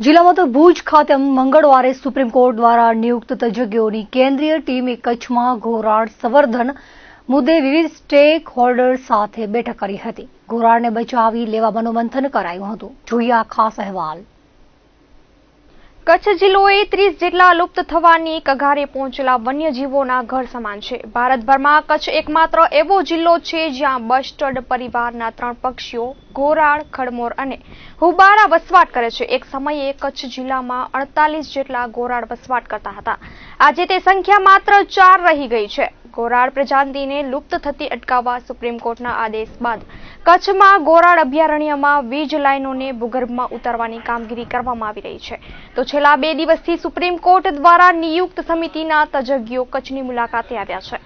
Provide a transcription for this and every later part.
જિલ્લામાં તો ભુજ ખાતે મંગળવારે સુપ્રીમ કોર્ટ દ્વારા નિયુક્ત તજજ્ઞોની કેન્દ્રીય ટીમે કચ્છમાં ઘોરાડ સંવર્ધન મુદ્દે વિવિધ સ્ટેક હોલ્ડર સાથે બેઠક કરી હતી. ઘોરાડને બચાવી લેવા મનોમંથન કરાયું હતું. જોઈએ આ ખાસ અહેવાલ. કચ્છ જિલ્લો એ ત્રીસ જેટલા લુપ્ત થવાની કગારે પહોંચેલા વન્યજીવોના ઘર સમાન છે. ભારતભરમાં કચ્છ એકમાત્ર એવો જિલ્લો છે જ્યાં બસ્ટર્ડ પરિવારના ત્રણ પક્ષીઓ, ગોરાળ, ખડમોર અને હુબારા વસવાટ કરે છે. એક સમયે કચ્છ જિલ્લામાં અડતાલીસ જેટલા ગોરાળ વસવાટ કરતા હતા. આજે તે સંખ્યા માત્ર ચાર રહી ગઈ છે. ઘોરાડ પ્રજાતિને લુપ્ત થતી અટકાવવા સુપ્રીમ કોર્ટના આદેશ બાદ કચ્છમાં ગોરાળ અભયારણ્યમાં વીજ લાઇનોને ભૂગર્ભમાં ઉતારવાની કામગીરી કરવામાં આવી રહી છે. તો છેલ્લા બે દિવસથી સુપ્રીમ કોર્ટ દ્વારા નિયુક્ત સમિતિના તજજ્ઞો કચ્છની મુલાકાતે આવ્યા છે.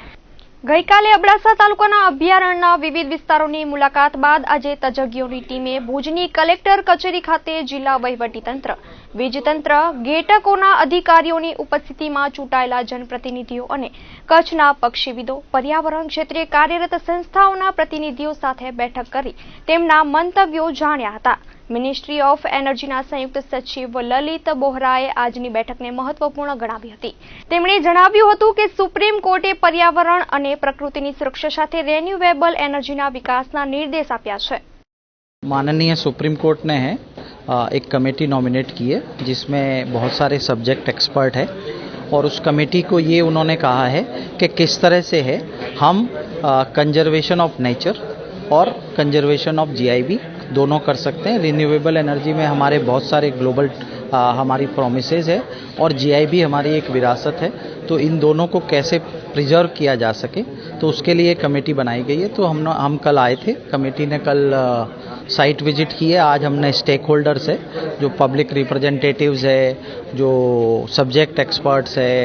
ગઈકાલે અબડાસા તાલુકાના અભયારણ્યના વિવિધ વિસ્તારોની મુલાકાત બાદ આજે તજજ્ઞોની ટીમે ભુજની કલેક્ટર કચેરી ખાતે જિલ્લા વહીવટીતંત્ર, વીજતંત્ર ગેટકોના અધિકારીઓની ઉપસ્થિતિમાં ચૂંટાયેલા જનપ્રતિનિધિઓ અને કચ્છના પક્ષીવિદો, પર્યાવરણ ક્ષેત્રે કાર્યરત સંસ્થાઓના પ્રતિનિધિઓ સાથે બેઠક કરી તેમના મંતવ્યો જાણ્યા હતા. મિનિસ્ટ્રી ઓફ એનર્જીના સંયુક્ત સચિવ લલિત બોહરાએ આજની બેઠકને મહત્વપૂર્ણ ગણાવી હતી તેમણે જણાવ્યું હતું કે સુપ્રીમ કોર્ટે પર્યાવરણ અને પ્રકૃતિની સુરક્ષા સાથે રેન્યુવેબલ એનર્જીના વિકાસના નિર્દેશ આપ્યા છે माननीय सुप्रीम कोर्ट ने है अ, एक कमेटी नॉमिनेट की है जिसमें बहुत सारे सब्जेक्ट एक्सपर्ट हैं और उस कमेटी को ये उन्होंने कहा है कि किस तरह से है हम कंजर्वेशन ऑफ नेचर और कंजर्वेशन ऑफ जीआईबी दोनों कर सकते हैं। रिन्यूएबल एनर्जी में हमारे बहुत सारे ग्लोबल हमारी प्रोमिसेज है और जी जीआईबी हमारी एक विरासत है। तो इन दोनों को कैसे प्रिजर्व किया जा सके तो उसके लिए कमेटी बनाई गई है। तो हम हम कल आए थे। कमेटी ने कल आ, साइट विज़िट की है। आज हमने स्टेक होल्डर्स है जो पब्लिक रिप्रेजेंटेटिव्स है जो सब्जेक्ट एक्सपर्ट्स है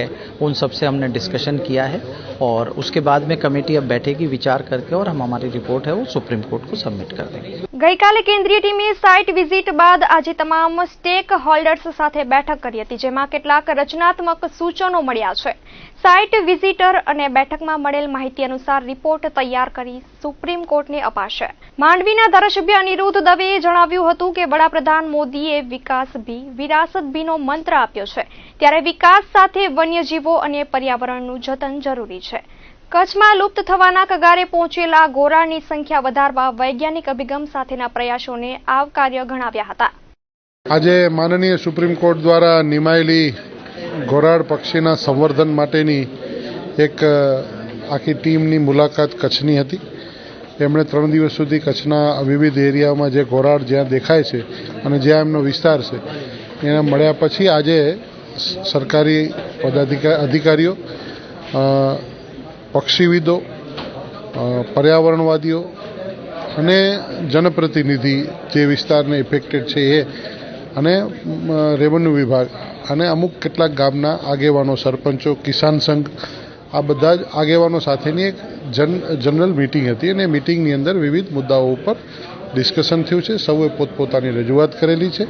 उन सब से हमने डिस्कशन किया है और उसके बाद में कमेटी अब बैठेगी विचार करके और हम हमारी रिपोर्ट है वो सुप्रीम कोर्ट को सबमिट कर देंगे ગઈકાલે કેન્દ્રીય ટીમે સાઇટ વિઝિટ બાદ આજે તમામ સ્ટેક હોલ્ડર્સ સાથે બેઠક કરી હતી જેમાં કેટલાક રચનાત્મક સૂચનો મળ્યા છે સાઇટ વિઝિટર અને બેઠકમાં મળેલ માહિતી અનુસાર રિપોર્ટ તૈયાર કરી સુપ્રીમ કોર્ટને અપાશે માંડવીના ધારાસભ્ય અનિરુદ્ધ દવેએ જણાવ્યું હતું કે વડાપ્રધાન મોદીએ વિકાસ ભી વિરાસત ભીનો મંત્ર આપ્યો છે. ત્યારે વિકાસ સાથે વન્યજીવો અને પર્યાવરણનું જતન જરૂરી છે. કચ્છમાં લુપ્ત થવાના કગારે પહોંચેલા ગોરાની સંખ્યા વધારવા વૈજ્ઞાનિક અભિગમ સાથેના પ્રયાસોને આવકાર્ય ગણાવ્યા હતા. આજે માનનીય સુપ્રીમ કોર્ટ દ્વારા નિમાયેલી ઘોરાડ પક્ષીના સંવર્ધન માટેની એક આખી ટીમની મુલાકાત કચ્છની હતી. એમણે ત્રણ દિવસ સુધી કચ્છના વિવિધ એરિયામાં જે ઘોરાડ જ્યાં દેખાય છે અને જ્યાં એમનો વિસ્તાર છે એને મળ્યા પછી આજે સરકારી પદાધિકાર અધિકારીઓ પક્ષીવિદો પર્યાવરણવાદીઓ અને જનપ્રતિનિધિ જે વિસ્તારને ઇફેક્ટેડ છે એ અને રેવન્યુ વિભાગ અને અમુક કેટલાક ગામના આગેવાનો, સરપંચો, કિસાન સંઘ આ બધા જ આગેવાનો સાથેની એક જન, જનરલ મિટિંગ હતી અને મિટિંગની અંદર વિવિધ મુદ્દાઓ ઉપર ડિસ્કશન થયું છે. સૌએ પોતપોતાની રજૂઆત કરેલી છે.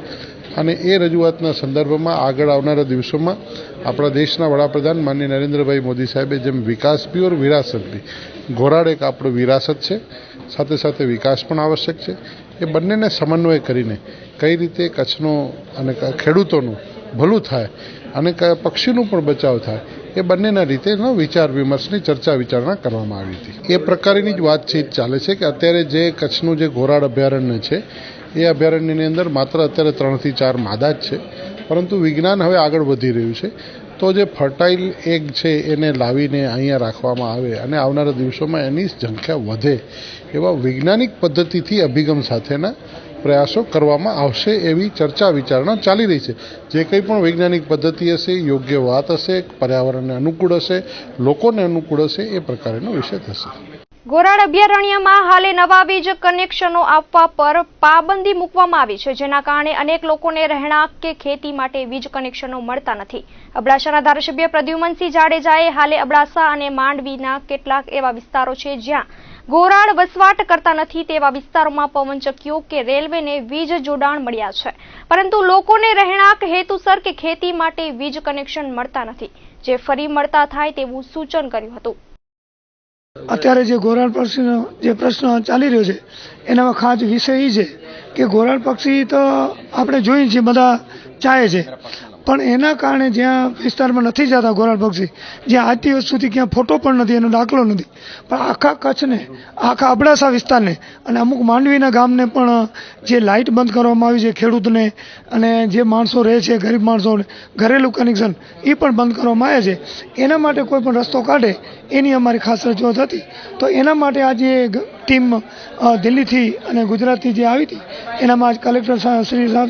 અને એ રજૂઆતના સંદર્ભમાં આગળ આવનારા દિવસોમાં આપણા દેશના વડાપ્રધાન માનની નરેન્દ્રભાઈ મોદી સાહેબે જેમ વિકાસ બી ઓર વિરાસત બી ઘોરાડ એક આપણો વિરાસત છે, સાથે સાથે વિકાસ પણ આવશ્યક છે. એ બંનેને સમન્વય કરીને કઈ રીતે કચ્છનો અને ખેડૂતોનું ભલું થાય અને પક્ષીનું પણ બચાવ થાય, એ બંનેના રીતેનો વિચાર વિમર્શની ચર્ચા વિચારણા કરવામાં આવી હતી. એ પ્રકારની જ વાતચીત ચાલે છે કે અત્યારે જે કચ્છનું જે ઘોરાડ અભયારણ્ય છે એ અભયારણ્યની અંદર માત્ર અત્યારે ત્રણથી ચાર માદા જ છે. પરંતુ વિજ્ઞાન હવે આગળ વધી રહ્યું છે. તો જે ફર્ટાઇલ એગ છે એને લાવીને અહીંયા રાખવામાં આવે અને આવનારા દિવસોમાં એની સંખ્યા વધે એવા વૈજ્ઞાનિક પદ્ધતિથી અભિગમ સાથેના પ્રયાસો કરવામાં આવશે એવી ચર્ચા વિચારણા ચાલી રહી છે. જે કંઈ પણ વૈજ્ઞાનિક પદ્ધતિ હશે, યોગ્ય વાત હશે, પર્યાવરણને અનુકૂળ હશે, લોકોને અનુકૂળ હશે, એ પ્રકારનો વિષય થશે. ઘોરાડ અભયારણ્યમાં હાલે નવા વીજ કનેક્શનો આપવા પર પાબંદી મૂકવામાં આવી છે, જેના કારણે અનેક લોકોને રહેણાંક કે ખેતી માટે વીજ કનેક્શનો મળતા નથી. અબડાસાના ધારાસભ્ય પ્રદ્યુમનસિંહ જાડેજાએ હાલે અબડાસા અને માંડવીના કેટલાક એવા વિસ્તારો છે જ્યાં ઘોરાડ વસવાટ કરતા નથી તેવા વિસ્તારોમાં પવનચક્કીઓ કે રેલવેને વીજ જોડાણ મળ્યા છે. પરંતુ લોકોને રહેણાંક હેતુસર કે ખેતી માટે વીજ કનેક્શન મળતા નથી. જે ફરી મળતા થાય તેવું સૂચન કર્યું હતું. અત્યારે જે ઘોરાડ પક્ષીનો જે પ્રશ્ન ચાલી રહ્યો છે, એનામાં ખાસ વિષય એ છે કે ઘોરાડ પક્ષી તો આપણે જોઈએ છીએ, બધા ચાહે છે. પણ એના કારણે જ્યાં વિસ્તારમાં નથી જતા ગોરાળ પક્ષી જ્યાં આજ દિવસ સુધી ક્યાં ફોટો પણ નથી એનો દાખલો નથી. પણ આખા કચ્છને, આખા અબડાસા વિસ્તારને અને અમુક માંડવીના ગામને પણ જે લાઇટ બંધ કરવામાં આવી છે ખેડૂતને અને જે માણસો રહે છે, ગરીબ માણસોને ઘરેલું કનેક્શન એ પણ બંધ કરવામાં આવે છે. એના માટે કોઈ પણ રસ્તો કાઢે, એની અમારી ખાસ રજૂઆત હતી. તો એના માટે આજે ટીમ દિલ્હીથી અને ગુજરાતથી જે આવી હતી, એનામાં આજ કલેક્ટર શ્રી સાહેબ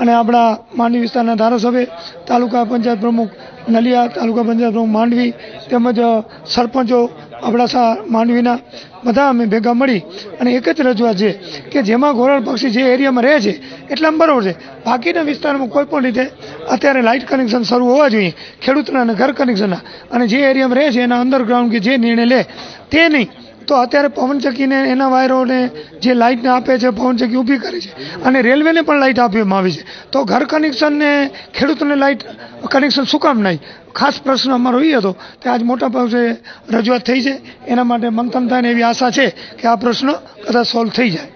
અને આપણા માંડવી વિસ્તારના ધારાસભ્ય, તાલુકા પંચાયત પ્રમુખ નલિયા, તાલુકા પંચાયત પ્રમુખ માંડવી તેમજ સરપંચો અબડાસા માંડવીના બધા અમે ભેગા મળી અને એક જ રજૂઆત છે કે જેમાં ઘોરાળ પક્ષી જે એરિયામાં રહે છે એટલામાં બરોબર છે. બાકીના વિસ્તારમાં કોઈ પણ રીતે અત્યારે લાઇટ કનેક્શન શરૂ હોવા જોઈએ, ખેડૂતના અને ઘર કનેક્શનના. અને જે એરિયામાં રહે છે એના અંડરગ્રાઉન્ડ કે જે નિર્ણય લે તે નહીં. તો અત્યારે પવનચક્કીને એના વાયરોને જે લાઇટને આપે છે પવનચક્કી ઊભી કરે છે. અને રેલવેને પણ લાઇટ આપવામાં આવી છે. તો ઘર કનેક્શનને ખેડૂતોને લાઇટ કનેક્શન શું કામ નહીં? ખાસ પ્રશ્ન અમારો એ હતો કે આજ મોટા ભાગે રજૂઆત થઈ છે, એના માટે મંથન થાય એવી આશા છે કે આ પ્રશ્ન કદાચ સોલ્વ થઈ જાય.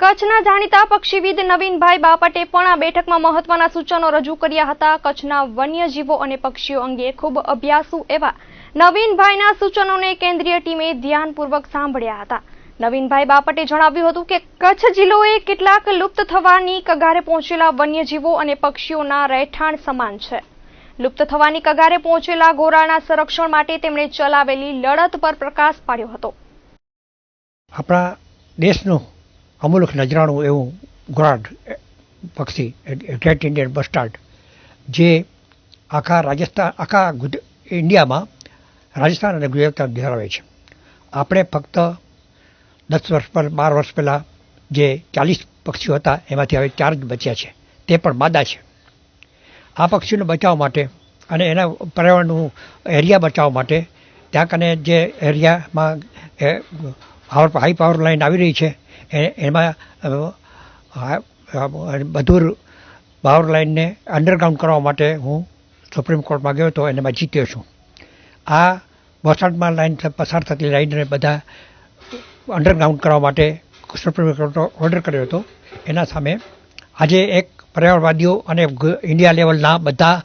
કચ્છના જાણીતા પક્ષીવિદ નવીનભાઈ બાપટે પણ આ બેઠકમાં મહત્વના સૂચનો રજૂ કર્યા હતા. કચ્છના વન્યજીવો અને પક્ષીઓ અંગે ખૂબ અભ્યાસુ એવા નવીનભાઈના સૂચનોને કેન્દ્રીય ટીમે ધ્યાનપૂર્વક સાંભળ્યા હતા. નવીનભાઈ બાપટે જણાવ્યું હતું કે કચ્છ જિલ્લો એ કેટલાક લુપ્ત થવાની કગારે પહોંચેલા વન્યજીવો અને પક્ષીઓના રહેઠાણ સમાન છે. લુપ્ત થવાની કગારે પહોંચેલા ગોરાના સંરક્ષણ માટે તેમણે ચલાવેલી લડત પર પ્રકાશ પાડ્યો હતો. આપણા દેશનું અમુલક નજરાણું એવું ગોરાડ પક્ષી ગ્રેટ ઇન્ડિયન બસ્ટાર્ડ જે આખા રાજસ્થાન, આખા ઇન્ડિયામાં રાજસ્થાન અને ગુજરાતમાં ધરાવે છે. આપણે ફક્ત દસ વર્ષ પર, બાર વર્ષ પહેલાં જે ચાલીસ પક્ષીઓ હતા, એમાંથી હવે ચાર જ બચ્યા છે. તે પણ માદા છે. આ પક્ષીઓને બચાવવા માટે અને એના પર્યાવરણનું એરિયા બચાવવા માટે, ત્યાં કને જે એરિયામાં હાઈ પાવર લાઇન આવી રહી છે એમાં બધું પાવર લાઈનને અંડરગ્રાઉન્ડ કરવા માટે હું સુપ્રીમ કોર્ટમાં ગયો હતો અને એમાં જીત્યો છું. આ વસંતમાં લાઈન પસાર થતી લાઇનને બધા અંડરગ્રાઉન્ડ કરવા માટે સુપ્રીમ કોર્ટનો ઓર્ડર કર્યો હતો. એના સામે આજે એક પર્યાવરણવાદીઓ અને ઇન્ડિયા લેવલના બધા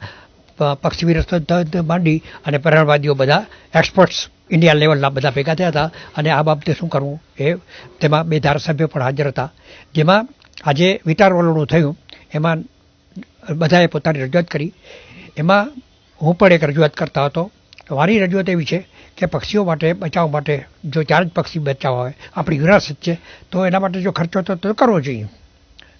પક્ષી વિરસ્ત માંડી અને પર્યાવરણવાદીઓ બધા એક્સપર્ટ્સ ઇન્ડિયા લેવલના બધા ભેગા થયા હતા અને આ બાબતે શું કરવું એ તેમાં બે ધારાસભ્યો પણ હાજર હતા. જેમાં આજે વિચારવલોનું થયું, એમાં બધાએ પોતાની રજૂઆત કરી. એમાં હું પણ એક રજૂઆત કરતા હતો. મારી રજૂઆત એવી છે કે પક્ષીઓ માટે, બચાવ માટે જો ચાર જ પક્ષી બચાવવા હોય આપણી વિરાસત છે, તો એના માટે જો ખર્ચો તો તો કરવો જોઈએ.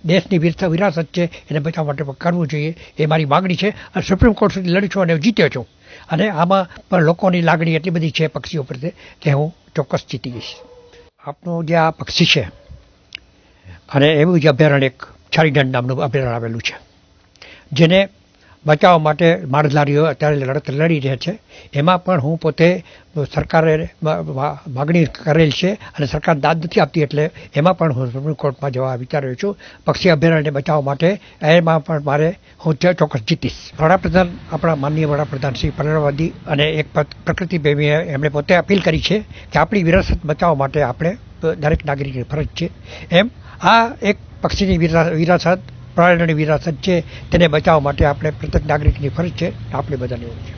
દેશની વિરસ- વિરાસત છે, એને બચાવવા માટે કરવું જોઈએ. એ મારી માગણી છે. અને સુપ્રીમ કોર્ટ સુધી લડી છું અને જીત્યો છું. અને આમાં પણ લોકોની લાગણી એટલી બધી છે પક્ષીઓ પ્રત્યે કે હું ચોક્કસ જીતી જઈશ. આપનું જે આ પક્ષી છે, અને એવું જ અભયારણ્ય એક છારીદંડ નામનું અભયારણ્ય આવેલું છે, જેને બચાવવા માટે માળધારીઓ અત્યારે લડત લડી રહ્યા છે. એમાં પણ હું પોતે સરકારે માગણી કરેલ છે અને સરકાર દાદ નથી આપતી એટલે એમાં પણ હું સુપ્રીમ કોર્ટમાં જવા વિચાર્યો છું. પક્ષી અભયારણ્ય બચાવ માટે એમાં પણ મારે હું ચોક્કસ જીતીશ. વડાપ્રધાન, આપણા માનનીય વડાપ્રધાન શ્રી પર્યાવરણવાદી અને એક પ્રકૃતિ પ્રેમીએ એમણે પોતે અપીલ કરી છે કે આપણી વિરાસત બચાવવા માટે આપણે દરેક નાગરિકની ફરજ છે. એમ આ એક પક્ષીની વિરાસત પ્રાણીની વિરાસત છે, તેને બચાવવા માટે આપણે પ્રત્યેક નાગરિકની ફરજ છે, આપણે બધાની હોય છે.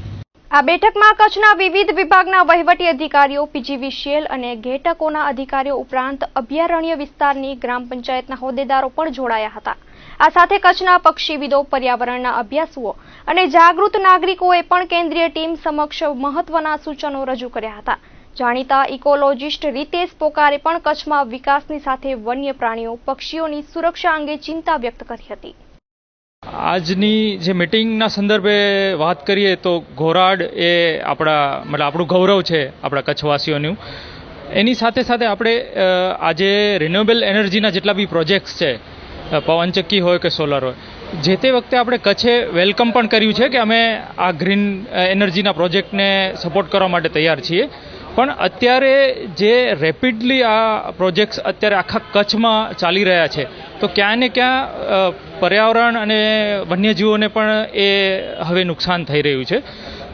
આ બેઠકમાં કચ્છના વિવિધ વિભાગના વહીવટી અધિકારીઓ પીજીવીસીએલ અને ઘેટકોના અધિકારીઓ ઉપરાંત અભયારણ્ય વિસ્તારની ગ્રામ પંચાયતના હોદ્દેદારો પણ જોડાયા હતા. આ સાથે કચ્છના પક્ષીવિદો, પર્યાવરણના અભ્યાસુઓ અને જાગૃત નાગરિકોએ પણ કેન્દ્રીય ટીમ સમક્ષ મહત્વના સૂચનો રજૂ કર્યા હતા. જાણીતા ઇકોલોજિસ્ટ રીતેશ પોકારે પણ કચ્છમાં વિકાસની સાથે વન્ય પ્રાણીઓ, પક્ષીઓની સુરક્ષા અંગે ચિંતા વ્યક્ત કરી હતી. આજની જે મિટિંગના સંદર્ભે વાત કરીએ તો ઘોરાડ એ આપણા, મતલબ આપણું ગૌરવ છે આપણા કચ્છવાસીઓનું. એની સાથે સાથે આપણે આજે રિન્યુએબલ એનર્જીના જેટલા બી પ્રોજેક્ટ્સ છે પવનચક્કી હોય કે સોલર હોય, જે તે વખતે આપણે કચ્છે વેલકમ પણ કર્યું છે કે અમે આ ગ્રીન એનર્જીના પ્રોજેક્ટને સપોર્ટ કરવા માટે તૈયાર છીએ. પણ અત્યારે જે રેપિડલી આ પ્રોજેક્ટ્સ અત્યારે આખા કચ્છમાં ચાલી રહ્યા છે, તો ક્યાં ને ક્યાં પર્યાવરણ અને વન્યજીવોને પણ એ હવે નુકસાન થઈ રહ્યું છે.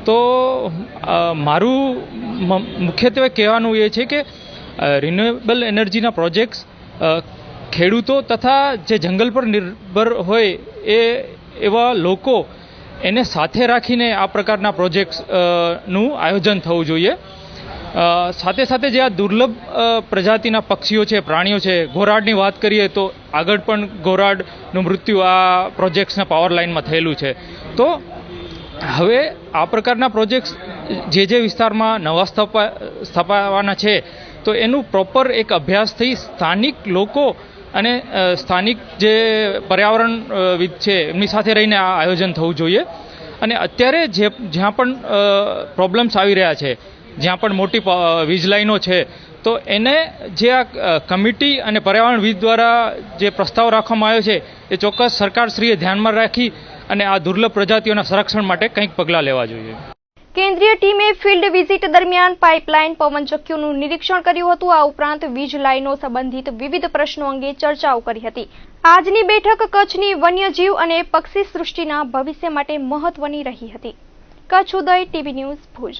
તો મારું મુખ્યત્વે કહેવાનું એ છે કે રિન્યુએબલ એનર્જીના પ્રોજેક્ટ્સ ખેડૂતો તથા જે જંગલ પર નિર્ભર હોય એ, એવા લોકો એને સાથે રાખીને આ પ્રકારના પ્રોજેક્ટ્સનું આયોજન થવું જોઈએ. સાથે સાથે જે આ દુર્લભ પ્રજાતિના પક્ષીઓ છે, પ્રાણીઓ છે ઘોરાડની વાત કરીએ તો આગળ પણ ઘોરાડનું મૃત્યુ આ પ્રોજેક્ટ્સના પાવર લાઇનમાં થયેલું છે. તો હવે આ પ્રકારના પ્રોજેક્ટ્સ જે જે વિસ્તારમાં નવા સ્થપા, સ્થપાવાના છે, તો એનું પ્રોપર એક અભ્યાસ થઈ સ્થાનિક લોકો અને સ્થાનિક જે પર્યાવરણવિદ છે, એમની સાથે રહીને આ આયોજન થવું જોઈએ. અને અત્યારે જે, જ્યાં પણ પ્રોબ્લેમ્સ આવી રહ્યા છે જ્યાં પણ મોટી વીજ લાઈનો છે, તો એને જે આ કમિટી અને પર્યાવરણ વીજ દ્વારા જે પ્રસ્તાવ રાખવામાં આવ્યો છે, એ ચોક્કસ સરકારશ્રીએ ધ્યાનમાં રાખી અને આ દુર્લભ પ્રજાતિઓના સંરક્ષણ માટે કંઈક પગલાં લેવા જોઈએ. કેન્દ્રીય ટીમે ફિલ્ડ વિઝિટ દરમિયાન પાઇપલાઇન પવનચક્કીઓનું નિરીક્ષણ કર્યું હતું. આ ઉપરાંત વીજ લાઇનો સંબંધિત વિવિધ પ્રશ્નો અંગે ચર્ચાઓ કરી હતી. આજની બેઠક કચ્છની વન્યજીવ અને પક્ષી સૃષ્ટિના ભવિષ્ય માટે મહત્વની રહી હતી. Kutch Uday, TV news Bhuj.